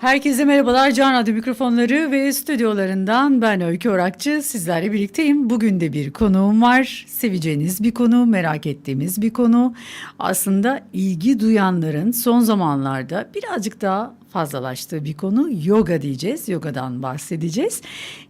Herkese merhabalar. Can Radyo mikrofonları ve stüdyolarından ben Öykü Orakçı sizlerle birlikteyim. Bugün de bir konuğum var. Seveceğiniz bir konu, merak ettiğimiz bir konu. Aslında ilgi duyanların son zamanlarda birazcık daha fazlalaştığı bir konu yoga diyeceğiz. Yogadan bahsedeceğiz.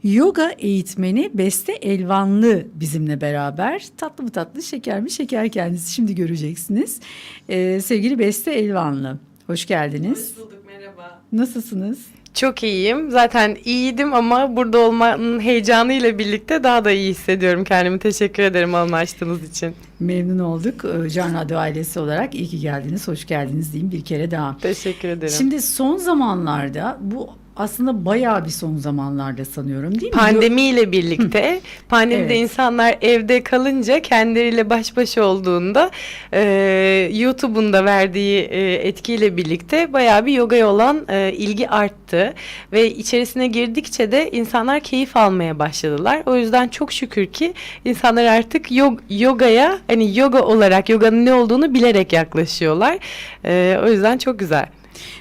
Yoga eğitmeni Beste Elvanlı bizimle beraber. Tatlı mı tatlı, şeker mi şeker kendisi şimdi göreceksiniz. Ee, sevgili Beste Elvanlı. Hoş geldiniz. Hoş bulduk merhaba. Nasılsınız? Çok iyiyim. Zaten iyiydim ama burada olmanın heyecanıyla birlikte daha da iyi hissediyorum kendimi. Teşekkür ederim anlaştığınız için. Memnun olduk. Ee, Can Radyo ailesi olarak iyi ki geldiniz, hoş geldiniz diyeyim bir kere daha. Teşekkür ederim. Şimdi son zamanlarda bu aslında bayağı bir son zamanlarda sanıyorum değil mi? Pandemiyle birlikte, pandemide Evet. insanlar evde kalınca kendileriyle baş başa olduğunda e, YouTube'un da verdiği e, etkiyle birlikte bayağı bir yogaya olan e, ilgi arttı ve içerisine girdikçe de insanlar keyif almaya başladılar. O yüzden çok şükür ki insanlar artık yog, yogaya hani yoga olarak yoganın ne olduğunu bilerek yaklaşıyorlar. E, o yüzden çok güzel.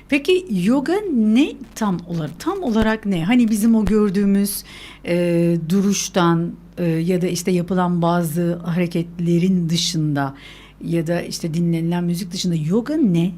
Peki yoga ne tam olarak? Tam olarak ne? Hani bizim o gördüğümüz e, duruştan e, ya da işte yapılan bazı hareketlerin dışında ya da işte dinlenilen müzik dışında yoga ne?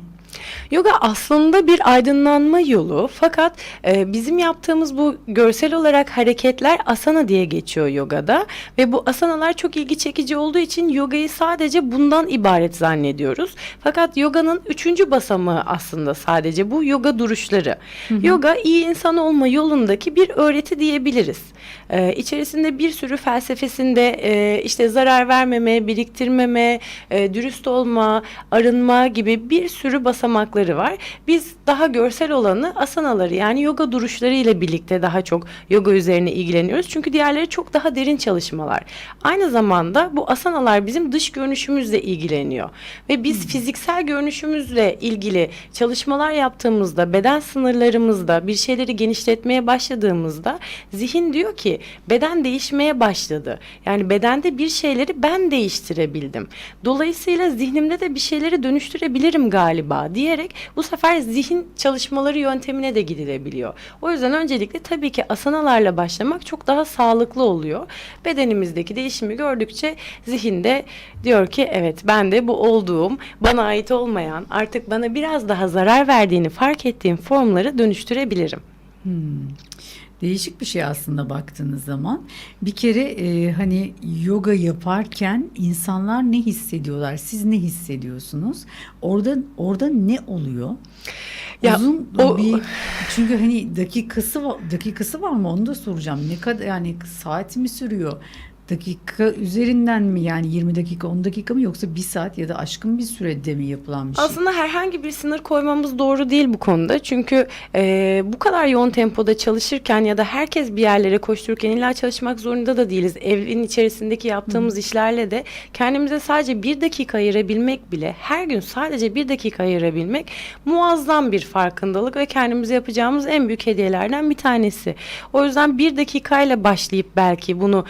Yoga aslında bir aydınlanma yolu fakat e, bizim yaptığımız bu görsel olarak hareketler asana diye geçiyor yogada ve bu asanalar çok ilgi çekici olduğu için yogayı sadece bundan ibaret zannediyoruz. Fakat yoganın üçüncü basamağı aslında sadece bu yoga duruşları. Yoga iyi insan olma yolundaki bir öğreti diyebiliriz. E, içerisinde bir sürü felsefesinde e, işte zarar vermeme, biriktirmeme, e, dürüst olma, arınma gibi bir sürü basamakları var. Biz daha görsel olanı asanaları yani yoga duruşları ile birlikte daha çok yoga üzerine ilgileniyoruz. Çünkü diğerleri çok daha derin çalışmalar. Aynı zamanda bu asanalar bizim dış görünüşümüzle ilgileniyor. Ve biz fiziksel görünüşümüzle ilgili çalışmalar yaptığımızda, beden sınırlarımızda bir şeyleri genişletmeye başladığımızda zihin diyor ki beden değişmeye başladı. Yani bedende bir şeyleri ben değiştirebildim. Dolayısıyla zihnimde de bir şeyleri dönüştürebilirim galiba diyerek bu sefer zihin çalışmaları yöntemine de gidilebiliyor. O yüzden öncelikle tabii ki asanalarla başlamak çok daha sağlıklı oluyor. Bedenimizdeki değişimi gördükçe zihinde diyor ki evet ben de bu olduğum bana ait olmayan artık bana biraz daha zarar verdiğini fark ettiğim formları dönüştürebilirim. Değişik bir şey aslında baktığınız zaman. Bir kere e, hani yoga yaparken insanlar ne hissediyorlar? Siz ne hissediyorsunuz? Orada orada ne oluyor? Ya, Uzun o- bir çünkü hani dakikası dakikası var mı onu da soracağım. Ne kadar yani saat mi sürüyor? Dakika üzerinden mi yani 20 dakika 10 dakika mı yoksa bir saat ya da aşkın bir sürede mi yapılan bir şey? Aslında herhangi bir sınır koymamız doğru değil bu konuda. Çünkü e, bu kadar yoğun tempoda çalışırken ya da herkes bir yerlere koştururken illa çalışmak zorunda da değiliz. Evin içerisindeki yaptığımız işlerle de kendimize sadece bir dakika ayırabilmek bile her gün sadece bir dakika ayırabilmek muazzam bir farkındalık ve kendimize yapacağımız en büyük hediyelerden bir tanesi. O yüzden bir dakikayla başlayıp belki bunu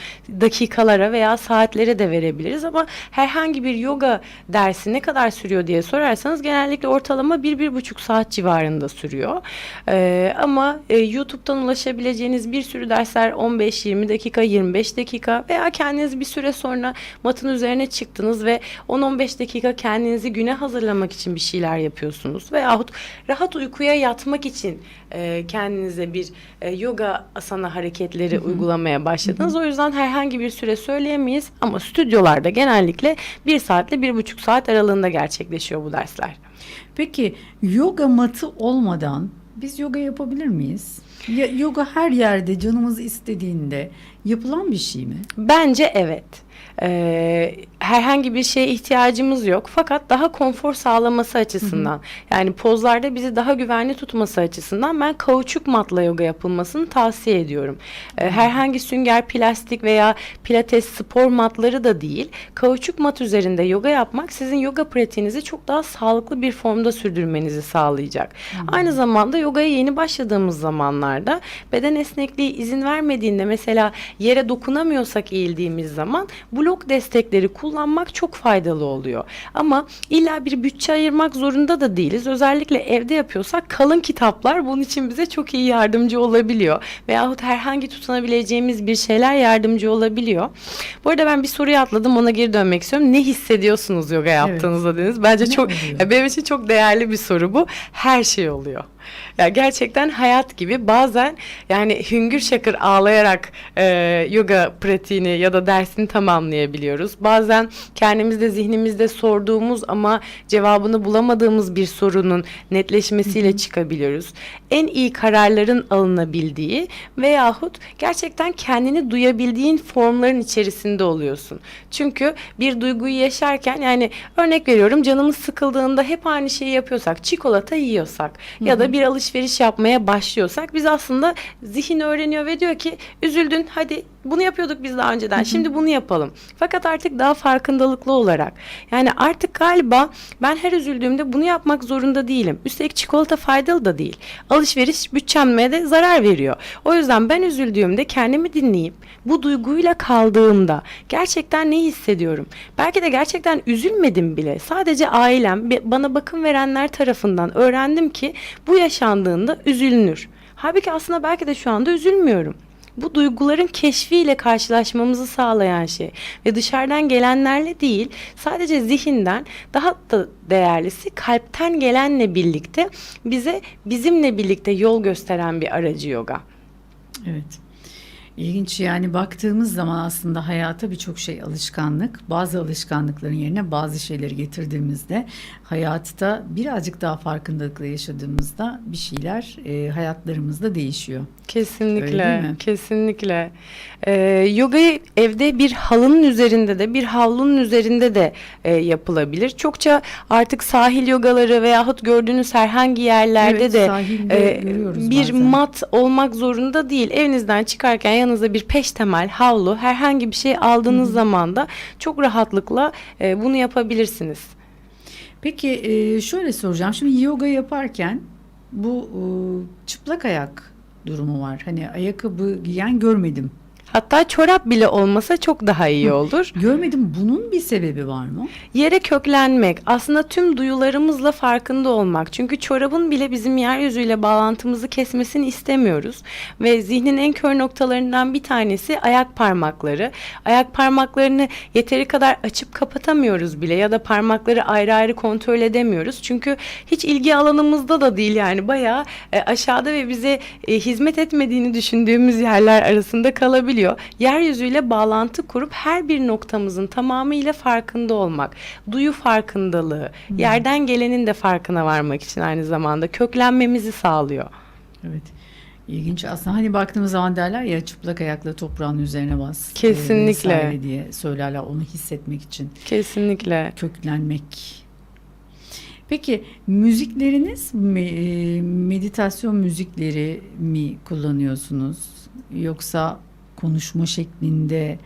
dakikalara veya saatlere de verebiliriz ama herhangi bir yoga dersi ne kadar sürüyor diye sorarsanız genellikle ortalama bir, bir buçuk saat civarında sürüyor. Ee, ama e, YouTube'dan ulaşabileceğiniz bir sürü dersler 15-20 dakika, 25 dakika veya kendiniz bir süre sonra matın üzerine çıktınız ve 10-15 dakika kendinizi güne hazırlamak için bir şeyler yapıyorsunuz veyahut rahat uykuya yatmak için e, kendinize bir e, yoga asana hareketleri uygulamaya başladınız. O yüzden herhangi bir süre söyleyemeyiz ama stüdyolarda genellikle bir saatle bir buçuk saat aralığında gerçekleşiyor bu dersler. Peki yoga matı olmadan biz yoga yapabilir miyiz? Ya, yoga her yerde canımız istediğinde yapılan bir şey mi? Bence evet. Ee, herhangi bir şeye ihtiyacımız yok fakat daha konfor sağlaması açısından yani pozlarda bizi daha güvenli tutması açısından ben kauçuk matla yoga yapılmasını tavsiye ediyorum. Ee, herhangi sünger plastik veya pilates spor matları da değil kauçuk mat üzerinde yoga yapmak sizin yoga pratiğinizi çok daha sağlıklı bir formda sürdürmenizi sağlayacak. Aynı zamanda yogaya yeni başladığımız zamanlarda beden esnekliği izin vermediğinde mesela yere dokunamıyorsak eğildiğimiz zaman blok destekleri kullanmak çok faydalı oluyor. Ama illa bir bütçe ayırmak zorunda da değiliz. Özellikle evde yapıyorsak kalın kitaplar bunun için bize çok iyi yardımcı olabiliyor. Veyahut herhangi tutunabileceğimiz bir şeyler yardımcı olabiliyor. Bu arada ben bir soruyu atladım ona geri dönmek istiyorum. Ne hissediyorsunuz yoga yaptığınızda dediniz. Bence Ne çok oluyor? benim için çok değerli bir soru bu. Her şey oluyor. Ya gerçekten hayat gibi bazen yani hüngür şakır ağlayarak e, yoga pratiğini ya da dersini tamamlayabiliyoruz. Bazen kendimizde zihnimizde sorduğumuz ama cevabını bulamadığımız bir sorunun netleşmesiyle çıkabiliyoruz. En iyi kararların alınabildiği veyahut gerçekten kendini duyabildiğin formların içerisinde oluyorsun. Çünkü bir duyguyu yaşarken yani örnek veriyorum canımız sıkıldığında hep aynı şeyi yapıyorsak çikolata yiyorsak ya da bir alışveriş yapmaya başlıyorsak biz aslında zihin öğreniyor ve diyor ki üzüldün hadi bunu yapıyorduk biz daha önceden şimdi bunu yapalım. Fakat artık daha farkındalıklı olarak yani artık galiba ben her üzüldüğümde bunu yapmak zorunda değilim. Üstelik çikolata faydalı da değil. Alışveriş bütçeme de zarar veriyor. O yüzden ben üzüldüğümde kendimi dinleyip bu duyguyla kaldığımda gerçekten ne hissediyorum? Belki de gerçekten üzülmedim bile. Sadece ailem bana bakım verenler tarafından öğrendim ki bu yaşandığında üzülünür. Halbuki aslında belki de şu anda üzülmüyorum. Bu duyguların keşfiyle karşılaşmamızı sağlayan şey ve dışarıdan gelenlerle değil sadece zihinden daha da değerlisi kalpten gelenle birlikte bize bizimle birlikte yol gösteren bir aracı yoga. Evet. İlginç yani baktığımız zaman aslında hayata birçok şey alışkanlık. Bazı alışkanlıkların yerine bazı şeyleri getirdiğimizde hayatta birazcık daha farkındalıkla yaşadığımızda bir şeyler e, hayatlarımızda değişiyor. Kesinlikle, kesinlikle. Ee, yogayı evde bir halının üzerinde de bir havlunun üzerinde de e, yapılabilir. Çokça artık sahil yogaları veyahut gördüğünüz herhangi yerlerde Evet, de e, bir bazen. mat olmak zorunda değil. Evinizden çıkarken yanınıza bir peştemal, havlu, herhangi bir şey aldığınız zaman da çok rahatlıkla e, bunu yapabilirsiniz. Peki e, şöyle soracağım. Şimdi yoga yaparken bu e, çıplak ayak durumu var. Hani ayakkabı giyen görmedim. Hatta çorap bile olmasa çok daha iyi olur. Görmedim. Bunun bir sebebi var mı? Yere köklenmek, aslında tüm duyularımızla farkında olmak. Çünkü çorabın bile bizim yeryüzüyle bağlantımızı kesmesini istemiyoruz. Ve zihnin en kör noktalarından bir tanesi ayak parmakları. Ayak parmaklarını yeteri kadar açıp kapatamıyoruz bile ya da parmakları ayrı ayrı kontrol edemiyoruz. Çünkü hiç ilgi alanımızda da değil yani bayağı e, aşağıda ve bize e, hizmet etmediğini düşündüğümüz yerler arasında kalabiliyor. Yeryüzüyle bağlantı kurup her bir noktamızın tamamıyla farkında olmak. Duyu farkındalığı, yerden gelenin de farkına varmak için aynı zamanda köklenmemizi sağlıyor. Evet. İlginç aslında hani baktığımız zaman derler ya çıplak ayakla toprağın üzerine bas. e, Kesinlikle. vesaire diye söylerler onu hissetmek için. Kesinlikle. Köklenmek. Peki müzikleriniz e, meditasyon müzikleri mi kullanıyorsunuz? Yoksa konuşma şeklinde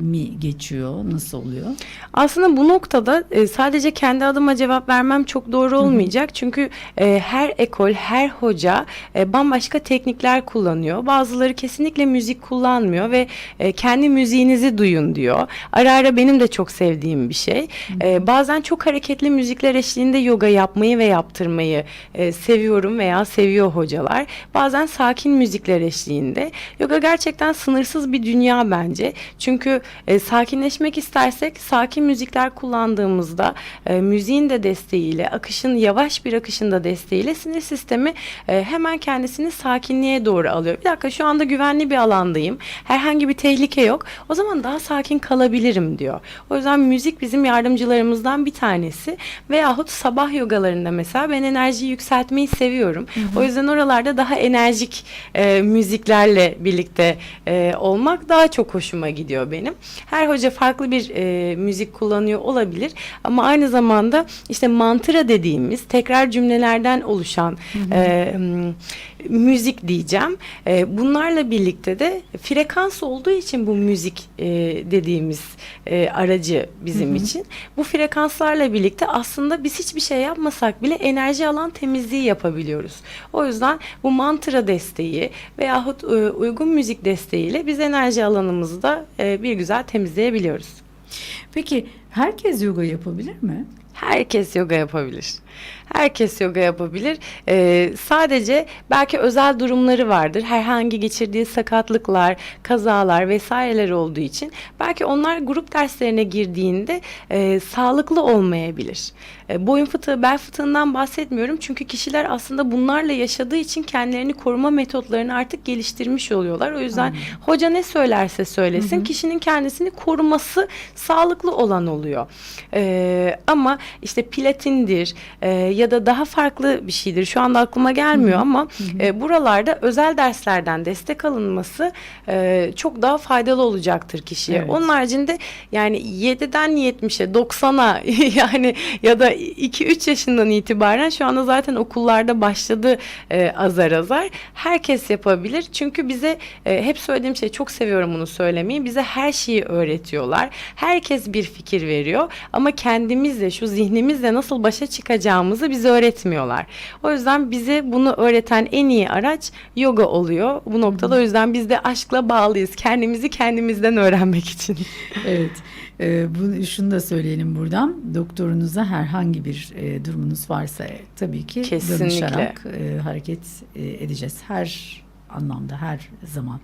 mi geçiyor? Nasıl oluyor? Aslında bu noktada e, sadece kendi adıma cevap vermem çok doğru olmayacak. Çünkü e, her ekol, her hoca e, bambaşka teknikler kullanıyor. Bazıları kesinlikle müzik kullanmıyor ve e, kendi müziğinizi duyun diyor. Ara ara benim de çok sevdiğim bir şey. E, bazen çok hareketli müzikler eşliğinde yoga yapmayı ve yaptırmayı e, seviyorum veya seviyor hocalar. Bazen sakin müzikler eşliğinde. Yoga gerçekten sınırsız bir dünya bence. Çünkü e, sakinleşmek istersek sakin müzikler kullandığımızda e, müziğin de desteğiyle, akışın yavaş bir akışın da desteğiyle sinir sistemi e, hemen kendisini sakinliğe doğru alıyor. Bir dakika şu anda güvenli bir alandayım. Herhangi bir tehlike yok. O zaman daha sakin kalabilirim diyor. O yüzden müzik bizim yardımcılarımızdan bir tanesi. Veyahut sabah yogalarında mesela ben enerjiyi yükseltmeyi seviyorum. O yüzden oralarda daha enerjik e, müziklerle birlikte e, olmak daha çok hoşuma gidiyor benim. Her hoca farklı bir e, müzik kullanıyor olabilir ama aynı zamanda işte mantra dediğimiz tekrar cümlelerden oluşan e, müzik diyeceğim. E, bunlarla birlikte de frekans olduğu için bu müzik e, dediğimiz e, aracı bizim için. Bu frekanslarla birlikte aslında biz hiçbir şey yapmasak bile enerji alan temizliği yapabiliyoruz. O yüzden bu mantra desteği veyahut e, uygun müzik desteğiyle biz enerji alanımızı da e, bir güzel temizleyebiliyoruz. Peki herkes yoga yapabilir mi? Herkes yoga yapabilir. Herkes yoga yapabilir. Ee, sadece belki özel durumları vardır. Herhangi geçirdiği sakatlıklar, kazalar vesaireler olduğu için belki onlar grup derslerine girdiğinde e, sağlıklı olmayabilir. E, boyun fıtığı, bel fıtığından bahsetmiyorum. Çünkü kişiler aslında bunlarla yaşadığı için kendilerini koruma metotlarını artık geliştirmiş oluyorlar. O yüzden hoca ne söylerse söylesin kişinin kendisini koruması sağlıklı olan oluyor. Ee, ama işte platindir e, ya da daha farklı bir şeydir. Şu anda aklıma gelmiyor ama e, buralarda özel derslerden destek alınması e, çok daha faydalı olacaktır kişiye. Evet. Onun haricinde yani 7'den 70'e 90'a yani ya da 2-3 yaşından itibaren şu anda zaten okullarda başladı e, azar azar. Herkes yapabilir. Çünkü bize e, hep söylediğim şey çok seviyorum bunu söylemeyi. Bize her şeyi öğretiyorlar. Herkes bir fikir veriyor ama kendimizle şu zihnimizle nasıl başa çıkacağımızı bize öğretmiyorlar. O yüzden bize bunu öğreten en iyi araç yoga oluyor. Bu noktada o yüzden biz de aşkla bağlıyız. Kendimizi kendimizden öğrenmek için. Evet. Ee, bunu, şunu da söyleyelim buradan. Doktorunuza herhangi bir e, durumunuz varsa e, tabii ki Kesinlikle. danışarak e, hareket e, edeceğiz. Her anlamda, her zaman.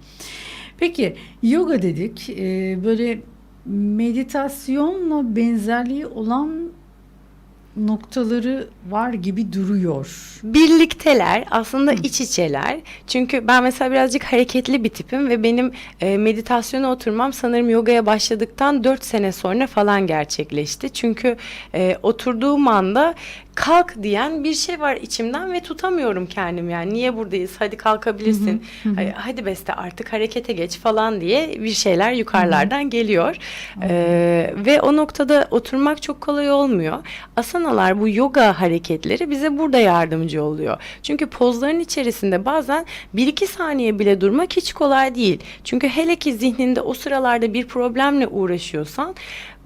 Peki yoga dedik. E, böyle meditasyonla benzerliği olan noktaları var gibi duruyor. Birlikteler aslında iç içeler. Çünkü ben mesela birazcık hareketli bir tipim ve benim e, meditasyona oturmam sanırım yogaya başladıktan 4 sene sonra falan gerçekleşti. Çünkü e, oturduğum anda kalk diyen bir şey var içimden ve tutamıyorum kendimi yani. Niye buradayız? Hadi kalkabilirsin. Hadi, hadi beste artık harekete geç falan diye bir şeyler yukarılardan geliyor. Ee, ve o noktada oturmak çok kolay olmuyor. Asanalar bu yoga hareketleri bize burada yardımcı oluyor. Çünkü pozların içerisinde bazen bir iki saniye bile durmak hiç kolay değil. Çünkü hele ki zihninde o sıralarda bir problemle uğraşıyorsan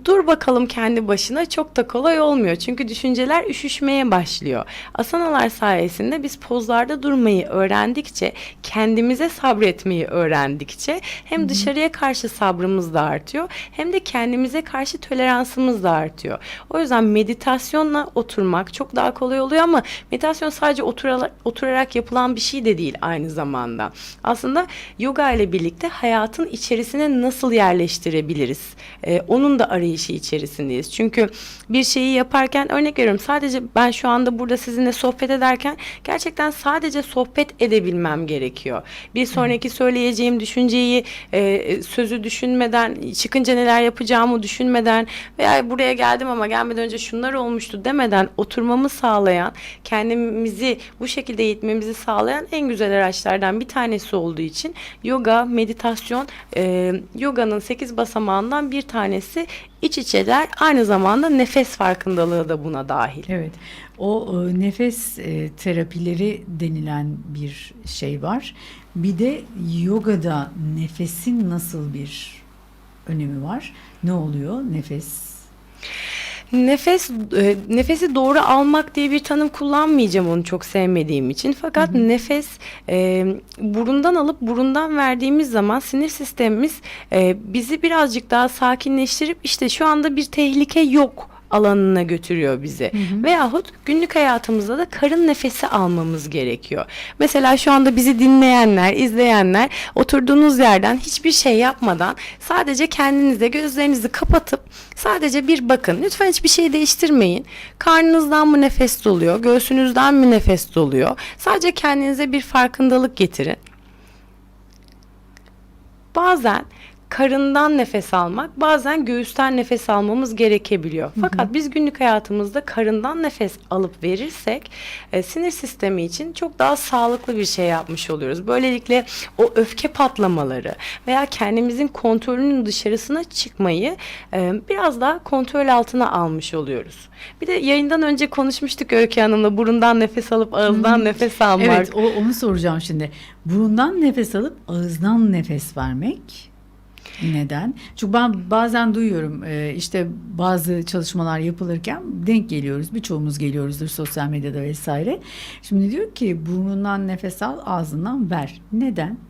dur bakalım kendi başına çok da kolay olmuyor. Çünkü düşünceler üşüşmeye başlıyor. Asanalar sayesinde biz pozlarda durmayı öğrendikçe, kendimize sabretmeyi öğrendikçe hem dışarıya karşı sabrımız da artıyor hem de kendimize karşı toleransımız da artıyor. O yüzden meditasyonla oturmak çok daha kolay oluyor ama meditasyon sadece oturarak, oturarak yapılan bir şey de değil aynı zamanda. Aslında yoga ile birlikte hayatın içerisine nasıl yerleştirebiliriz? Ee, onun da arayışı içerisindeyiz. Çünkü bir şeyi yaparken örnek veriyorum sadece ben şu anda burada sizinle sohbet ederken gerçekten sadece sohbet edebilmem gerekiyor. Bir sonraki söyleyeceğim düşünceyi, e, sözü düşünmeden, çıkınca neler yapacağımı düşünmeden veya buraya geldim ama gelmeden önce şunlar olmuştu demeden oturmamı sağlayan, kendimizi bu şekilde eğitmemizi sağlayan en güzel araçlardan bir tanesi olduğu için yoga, meditasyon, e, yoganın 8 basamağından bir tanesi iç içeler aynı zamanda nefes farkındalığı da buna dahil. Evet. O e, nefes e, terapileri denilen bir şey var. Bir de yogada nefesin nasıl bir önemi var? Ne oluyor nefes? Nefes e, nefesi doğru almak diye bir tanım kullanmayacağım onu çok sevmediğim için. Fakat nefes e, burundan alıp burundan verdiğimiz zaman sinir sistemimiz e, bizi birazcık daha sakinleştirip işte şu anda bir tehlike yok alanına götürüyor bizi. Veyahut günlük hayatımızda da karın nefesi almamız gerekiyor. Mesela şu anda bizi dinleyenler, izleyenler oturduğunuz yerden hiçbir şey yapmadan sadece kendinize gözlerinizi kapatıp sadece bir bakın. Lütfen hiçbir şey değiştirmeyin. Karnınızdan mı nefes doluyor, göğsünüzden mi nefes doluyor? Sadece kendinize bir farkındalık getirin. Bazen karından nefes almak, bazen göğüsten nefes almamız gerekebiliyor. Fakat biz günlük hayatımızda karından nefes alıp verirsek e, sinir sistemi için çok daha sağlıklı bir şey yapmış oluyoruz. Böylelikle o öfke patlamaları veya kendimizin kontrolünün dışarısına çıkmayı e, biraz daha kontrol altına almış oluyoruz. Bir de yayından önce konuşmuştuk Öykü Hanım'la burundan nefes alıp ağızdan nefes almak. Evet, o, onu soracağım şimdi. Burundan nefes alıp ağızdan nefes vermek neden? Çünkü ben bazen duyuyorum e, işte bazı çalışmalar yapılırken denk geliyoruz. Birçoğumuz geliyoruzdur sosyal medyada vesaire. Şimdi diyor ki burnundan nefes al, ağzından ver. Neden?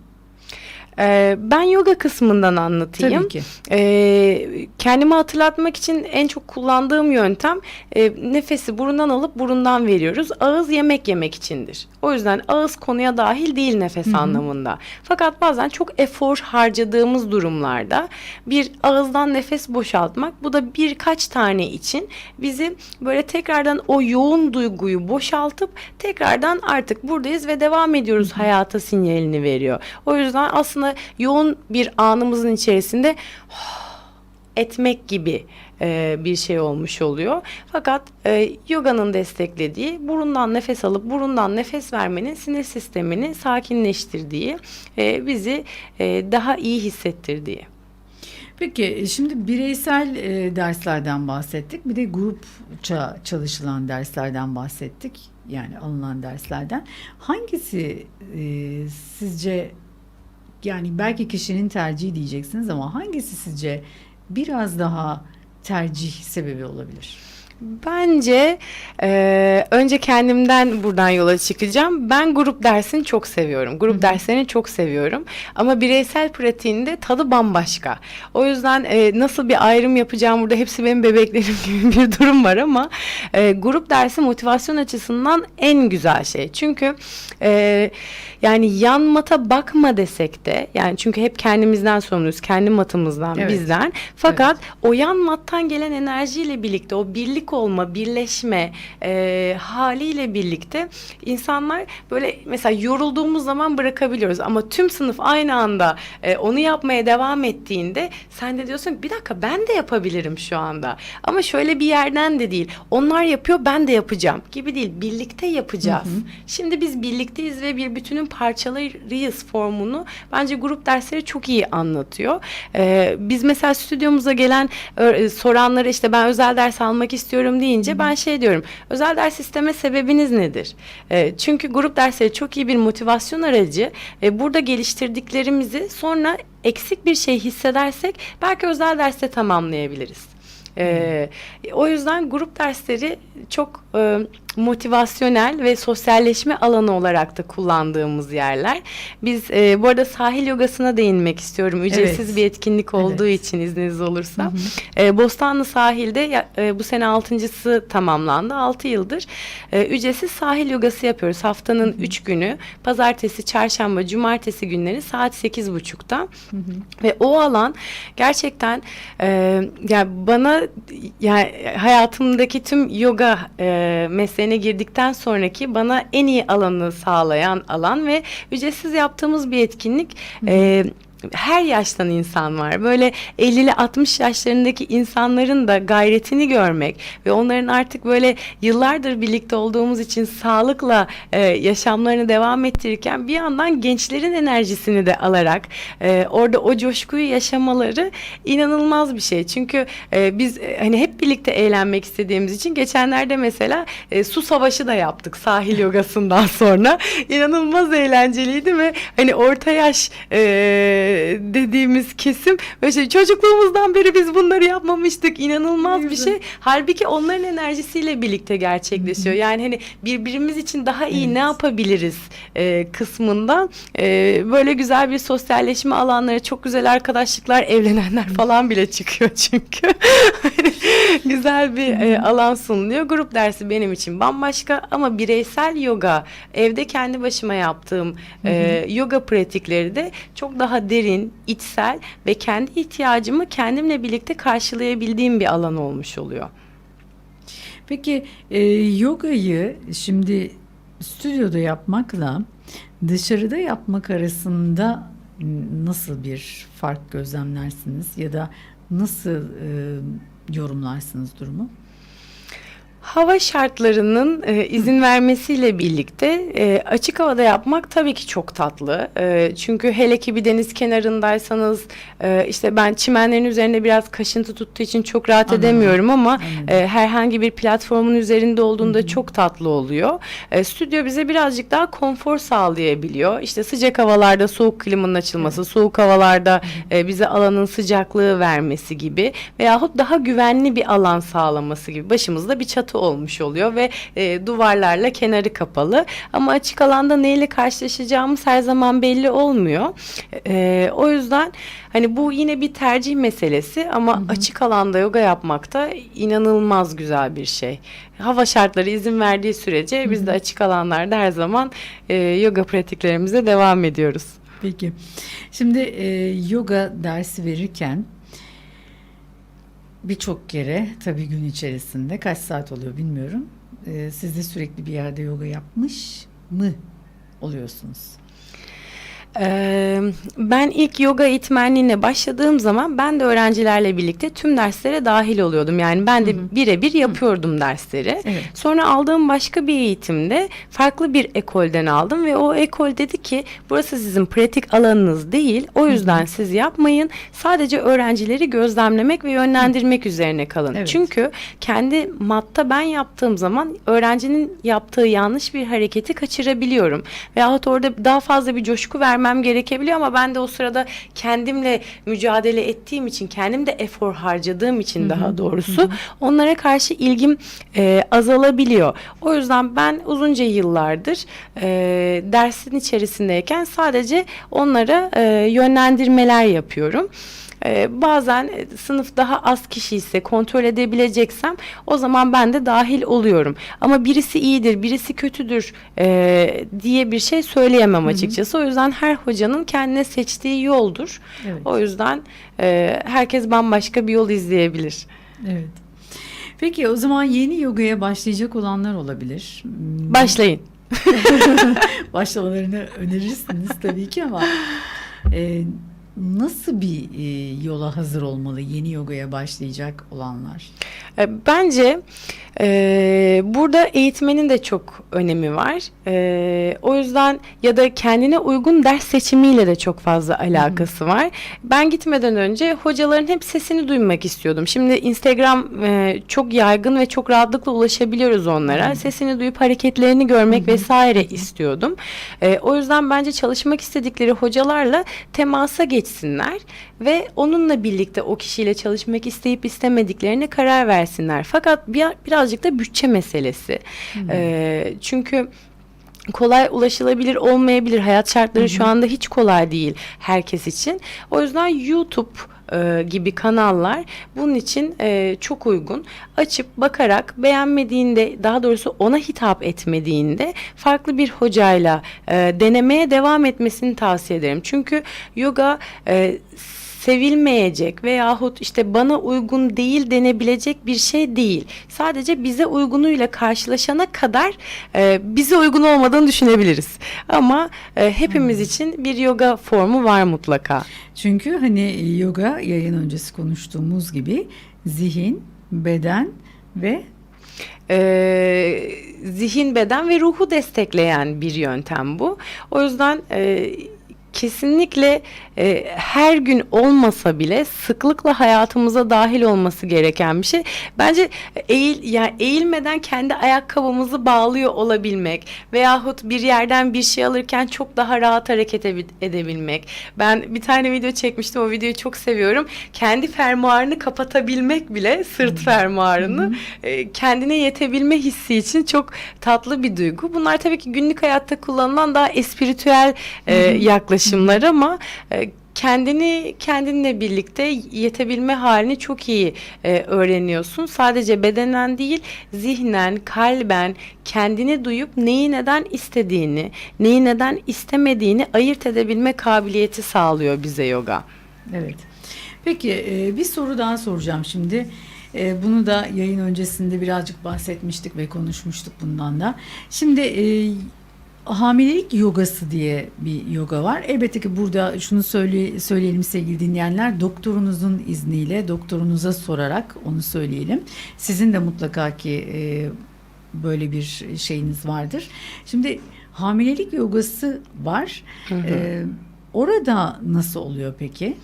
Ee, ben yoga kısmından anlatayım. Tabii ki. Ee, kendimi hatırlatmak için en çok kullandığım yöntem e, nefesi burundan alıp burundan veriyoruz. Ağız yemek yemek içindir. O yüzden ağız konuya dahil değil nefes anlamında. Fakat bazen çok efor harcadığımız durumlarda bir ağızdan nefes boşaltmak bu da birkaç tane için bizi böyle tekrardan o yoğun duyguyu boşaltıp tekrardan artık buradayız ve devam ediyoruz hayata sinyalini veriyor. O yüzden aslında yoğun bir anımızın içerisinde etmek gibi e, bir şey olmuş oluyor. Fakat e, yoganın desteklediği burundan nefes alıp burundan nefes vermenin sinir sistemini sakinleştirdiği, e, bizi e, daha iyi hissettirdiği. Peki şimdi bireysel e, derslerden bahsettik. Bir de grupça çalışılan derslerden bahsettik. Yani alınan derslerden. Hangisi e, sizce yani belki kişinin tercihi diyeceksiniz ama hangisi sizce biraz daha tercih sebebi olabilir? Bence e, önce kendimden buradan yola çıkacağım. Ben grup dersini çok seviyorum. Grup derslerini çok seviyorum. Ama bireysel pratiğinde tadı bambaşka. O yüzden e, nasıl bir ayrım yapacağım burada hepsi benim bebeklerim gibi bir durum var ama e, grup dersi motivasyon açısından en güzel şey. Çünkü e, yani yan mata bakma desek de yani çünkü hep kendimizden sorumluyuz. Kendi matımızdan Evet. bizden. Fakat o yan mattan gelen enerjiyle birlikte o birlik olma, birleşme e, haliyle birlikte insanlar böyle mesela yorulduğumuz zaman bırakabiliyoruz ama tüm sınıf aynı anda e, onu yapmaya devam ettiğinde sen de diyorsun bir dakika ben de yapabilirim şu anda. Ama şöyle bir yerden de değil. Onlar yapıyor ben de yapacağım gibi değil. Birlikte yapacağız. Şimdi biz birlikteyiz ve bir bütünün parçalarıyız formunu bence grup dersleri çok iyi anlatıyor. Ee, biz mesela stüdyomuza gelen ö- soranlara işte ben özel ders almak istiyorum deyince ben şey diyorum. Özel ders isteme sebebiniz nedir? Ee, çünkü grup dersleri çok iyi bir motivasyon aracı ve burada geliştirdiklerimizi sonra eksik bir şey hissedersek belki özel derste tamamlayabiliriz. Ee, o yüzden grup dersleri çok e, motivasyonel ve sosyalleşme alanı olarak da kullandığımız yerler. Biz e, bu arada sahil yogasına değinmek istiyorum. Ücretsiz Evet. bir etkinlik olduğu Evet. için izniniz olursa. E, Bostanlı sahilde e, bu sene altıncısı tamamlandı. Altı yıldır e, ücretsiz sahil yogası yapıyoruz. Haftanın üç günü pazartesi, çarşamba, cumartesi günleri saat sekiz buçukta. Ve o alan gerçekten e, yani bana yani hayatımdaki tüm yoga e, mesleğine girdikten sonraki bana en iyi alanı sağlayan alan ve ücretsiz yaptığımız bir etkinlik. E, her yaştan insan var. Böyle 50'li 60 yaşlarındaki insanların da gayretini görmek ve onların artık böyle yıllardır birlikte olduğumuz için sağlıkla e, yaşamlarını devam ettirirken bir yandan gençlerin enerjisini de alarak e, orada o coşkuyu yaşamaları inanılmaz bir şey. Çünkü e, biz e, hani hep birlikte eğlenmek istediğimiz için geçenlerde mesela e, su savaşı da yaptık sahil yogasından sonra. İnanılmaz eğlenceliydi ve hani orta yaş e, dediğimiz kesim böyle şey, çocukluğumuzdan beri biz bunları yapmamıştık. İnanılmaz Ne bir şey. Halbuki onların enerjisiyle birlikte gerçekleşiyor. Yani hani birbirimiz için daha iyi Evet. ne yapabiliriz e, kısmından e, böyle güzel bir sosyalleşme alanları, çok güzel arkadaşlıklar, evlenenler falan bile çıkıyor çünkü. Güzel bir e, alan sunuluyor. Grup dersi benim için bambaşka ama bireysel yoga, evde kendi başıma yaptığım e, yoga pratikleri de çok daha derin, içsel ve kendi ihtiyacımı kendimle birlikte karşılayabildiğim bir alan olmuş oluyor. Peki e, yogayı şimdi stüdyoda yapmakla dışarıda yapmak arasında nasıl bir fark gözlemlersiniz ya da nasıl e, yorumlarsınız durumu? Hava şartlarının e, izin vermesiyle birlikte e, açık havada yapmak tabii ki çok tatlı. E, çünkü hele ki bir deniz kenarındaysanız e, işte ben çimenlerin üzerinde biraz kaşıntı tuttuğu için çok rahat Anladım. edemiyorum ama Anladım. e, herhangi bir platformun üzerinde olduğunda çok tatlı oluyor. E, stüdyo bize birazcık daha konfor sağlayabiliyor. İşte sıcak havalarda soğuk klimanın açılması, soğuk havalarda e, bize alanın sıcaklığı vermesi gibi veyahut daha güvenli bir alan sağlaması gibi başımızda bir çatı matı olmuş oluyor ve e, duvarlarla kenarı kapalı. Ama açık alanda neyle karşılaşacağımız her zaman belli olmuyor. E, o yüzden hani bu yine bir tercih meselesi ama açık alanda yoga yapmak da inanılmaz güzel bir şey. Hava şartları izin verdiği sürece biz de açık alanlarda her zaman e, yoga pratiklerimize devam ediyoruz. Peki. Şimdi e, yoga dersi verirken birçok kere tabii gün içerisinde kaç saat oluyor bilmiyorum. E, siz de sürekli bir yerde yoga yapmış mı oluyorsunuz? Ee, ben ilk yoga eğitmenliğine başladığım zaman ben de öğrencilerle birlikte tüm derslere dahil oluyordum. Yani ben de birebir yapıyordum dersleri. Evet. Sonra aldığım başka bir eğitimde farklı bir ekolden aldım ve o ekol dedi ki burası sizin pratik alanınız değil. O yüzden siz yapmayın. Sadece öğrencileri gözlemlemek ve yönlendirmek üzerine kalın. Evet. Çünkü kendi matta ben yaptığım zaman öğrencinin yaptığı yanlış bir hareketi kaçırabiliyorum. Veyahut orada daha fazla bir coşku vermem gerekebiliyor ama ben de o sırada kendimle mücadele ettiğim için, kendim de efor harcadığım için daha doğrusu onlara karşı ilgim e, azalabiliyor. O yüzden ben uzunca yıllardır e, dersin içerisindeyken sadece onlara e, yönlendirmeler yapıyorum. Ee, bazen e, sınıf daha az kişi ise kontrol edebileceksem o zaman ben de dahil oluyorum. Ama birisi iyidir, birisi kötüdür e, diye bir şey söyleyemem açıkçası. O yüzden her hocanın kendine seçtiği yoldur. Evet. O yüzden e, herkes bambaşka bir yol izleyebilir. Evet. Peki o zaman yeni yogaya başlayacak olanlar olabilir. Hmm, Başlayın. Başlamalarını önerirsiniz tabii ki ama e, nasıl bir yola hazır olmalı yeni yogaya başlayacak olanlar? E, Bence e, burada eğitmenin de çok önemi var. E, o yüzden ya da kendine uygun ders seçimiyle de çok fazla alakası var. Ben gitmeden önce hocaların hep sesini duymak istiyordum. Şimdi Instagram e, çok yaygın ve çok rahatlıkla ulaşabiliyoruz onlara. Sesini duyup hareketlerini görmek vesaire istiyordum. E, o yüzden bence çalışmak istedikleri hocalarla temasa geçsinler ve onunla birlikte o kişiyle çalışmak isteyip istemediklerine karar versinler. Fakat bir, birazcık da bütçe meselesi. E, çünkü kolay ulaşılabilir olmayabilir. Hayat şartları şu anda hiç kolay değil herkes için. O yüzden YouTube e, gibi kanallar bunun için e, çok uygun. Açıp bakarak beğenmediğinde daha doğrusu ona hitap etmediğinde farklı bir hocayla e, denemeye devam etmesini tavsiye ederim. Çünkü yoga e, sevilmeyecek veyahut işte bana uygun değil denebilecek bir şey değil. Sadece bize uygunuyla karşılaşana kadar e, bize uygun olmadığını düşünebiliriz. Ama e, hepimiz için bir yoga formu var mutlaka. Çünkü hani yoga yayın öncesi konuştuğumuz gibi zihin, beden ve e, zihin, beden ve ruhu destekleyen bir yöntem bu. O yüzden e, kesinlikle e, her gün olmasa bile sıklıkla hayatımıza dahil olması gereken bir şey. Bence eğil yani eğilmeden kendi ayakkabımızı bağlıyor olabilmek veyahut bir yerden bir şey alırken çok daha rahat hareket ebi- edebilmek. Ben bir tane video çekmiştim. O videoyu çok seviyorum. Kendi fermuarını kapatabilmek bile sırt fermuarını e, kendine yetebilme hissi için çok tatlı bir duygu. Bunlar tabii ki günlük hayatta kullanılan daha espiritüel e, yaklaşımlar ama e, kendini kendinle birlikte yetebilme halini çok iyi e, öğreniyorsun. Sadece bedenen değil, zihnen, kalben kendini duyup neyi neden istediğini, neyi neden istemediğini ayırt edebilme kabiliyeti sağlıyor bize yoga. Evet. Peki e, bir soru daha soracağım şimdi. E, Bunu da yayın öncesinde birazcık bahsetmiştik ve konuşmuştuk bundan da. Şimdi e, hamilelik yogası diye bir yoga var. Elbette ki burada şunu söyle, söyleyelim sevgili dinleyenler. Doktorunuzun izniyle, doktorunuza sorarak onu söyleyelim. Sizin de mutlaka ki e, böyle bir şeyiniz vardır. Şimdi hamilelik yogası var. E, orada nasıl oluyor peki?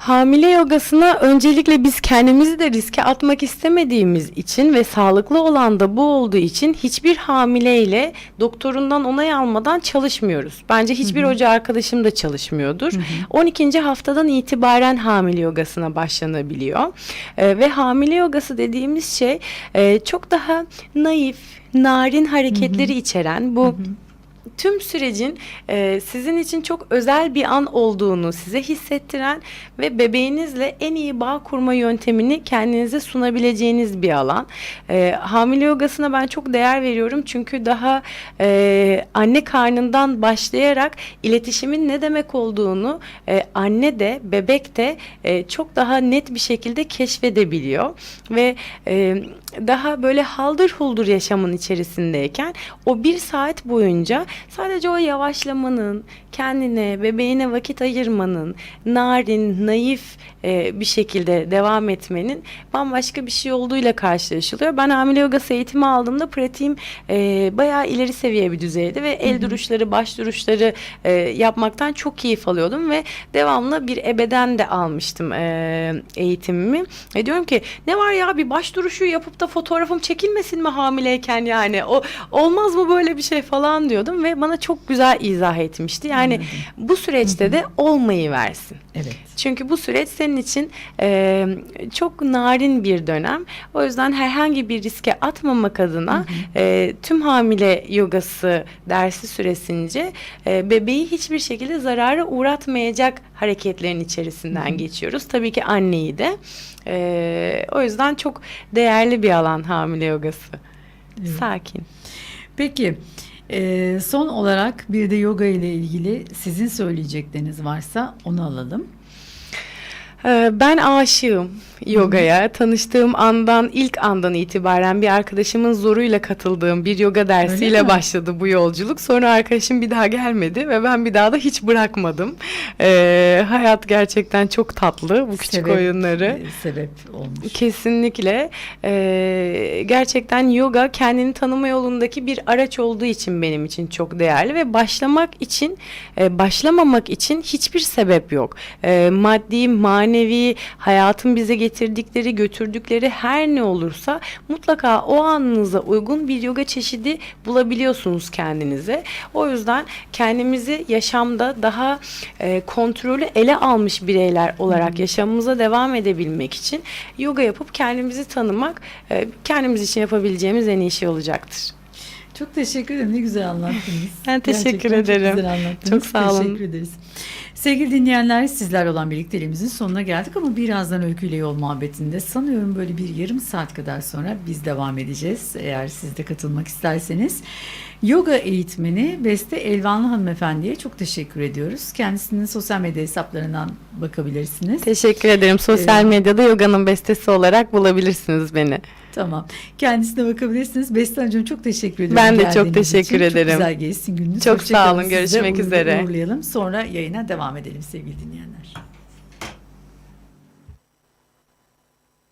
Hamile yogasına öncelikle biz kendimizi de riske atmak istemediğimiz için ve sağlıklı olan da bu olduğu için hiçbir hamileyle doktorundan onay almadan çalışmıyoruz. Bence hiçbir hoca arkadaşım da çalışmıyordur. 12. haftadan itibaren hamile yogasına başlanabiliyor. Ee, ve hamile yogası dediğimiz şey e, çok daha naif, narin hareketleri içeren bu tüm sürecin e, sizin için çok özel bir an olduğunu size hissettiren ve bebeğinizle en iyi bağ kurma yöntemini kendinize sunabileceğiniz bir alan. E, hamile yogasına ben çok değer veriyorum çünkü daha e, anne karnından başlayarak iletişimin ne demek olduğunu e, anne de bebek de e, çok daha net bir şekilde keşfedebiliyor ve e, daha böyle haldır huldur yaşamın içerisindeyken o bir saat boyunca sadece o yavaşlamanın, kendine, bebeğine vakit ayırmanın, narin, naif e, bir şekilde devam etmenin bambaşka bir şey olduğuyla karşılaşılıyor. Ben hamile yogası eğitimi aldığımda pratiğim e, bayağı ileri seviye bir düzeydi ve el duruşları, baş duruşları e, yapmaktan çok keyif alıyordum ve devamlı bir ebeden de almıştım e, eğitimimi. E, diyorum ki ne var ya bir baş duruşu yapıp da fotoğrafım çekilmesin mi hamileyken yani o olmaz mı böyle bir şey falan diyordum ve bana çok güzel izah etmişti. Yani Anladım. bu süreçte de olmayı versin. Evet. Çünkü bu süreç senin için e, çok narin bir dönem. O yüzden herhangi bir riske atmamak adına e, tüm hamile yogası dersi süresince e, bebeği hiçbir şekilde zarara uğratmayacak hareketlerin içerisinden geçiyoruz. Tabii ki anneyi de. E, o yüzden çok değerli bir alan hamile yogası. Sakin. Peki e, son olarak bir de yoga ile ilgili sizin söyleyecekleriniz varsa onu alalım. Ee, Ben aşığım yogaya. Tanıştığım andan, ilk andan itibaren bir arkadaşımın zoruyla katıldığım bir yoga dersiyle başladı bu yolculuk. Sonra arkadaşım bir daha gelmedi ve ben bir daha da hiç bırakmadım. Ee, hayat gerçekten çok tatlı bu küçük Sebep- oyunları. e, sebep olmuş. Kesinlikle. Ee, gerçekten yoga kendini tanıma yolundaki bir araç olduğu için benim için çok değerli ve başlamak için, e, başlamamak için hiçbir sebep yok. E, maddi, manevi, hayatın bize getirdikleri, götürdükleri her ne olursa mutlaka o anınıza uygun bir yoga çeşidi bulabiliyorsunuz kendinize. O yüzden kendimizi yaşamda daha e, kontrolü ele almış bireyler olarak yaşamımıza devam edebilmek için yoga yapıp kendimizi tanımak e, kendimiz için yapabileceğimiz en iyi şey olacaktır. Çok teşekkür ederim. Ne güzel anlattınız. Ben teşekkür Gerçekten ederim. Çok güzel anlattınız. Çok sağ olun. Teşekkür ederiz. Sevgili dinleyenler sizler olan birlikteliğimizin sonuna geldik ama birazdan Öyküyle Yol muhabbetinde sanıyorum böyle bir yarım saat kadar sonra biz devam edeceğiz. Eğer siz de katılmak isterseniz. Yoga eğitmeni Beste Elvanlı hanımefendiye çok teşekkür ediyoruz. Kendisinin sosyal medya hesaplarından bakabilirsiniz. Teşekkür ederim. Sosyal Evet. medyada yoganın bestesi olarak bulabilirsiniz beni. Tamam. Kendisine bakabilirsiniz. Beste Hanımcığım çok teşekkür ediyorum. Ben de çok teşekkür için. ederim. Çok güzel geçsin gününüz. Çok Hoşça sağ olun. Görüşmek uğurlu- üzere. Uğurlayalım. Sonra yayına devam edelim sevgili dinleyenler.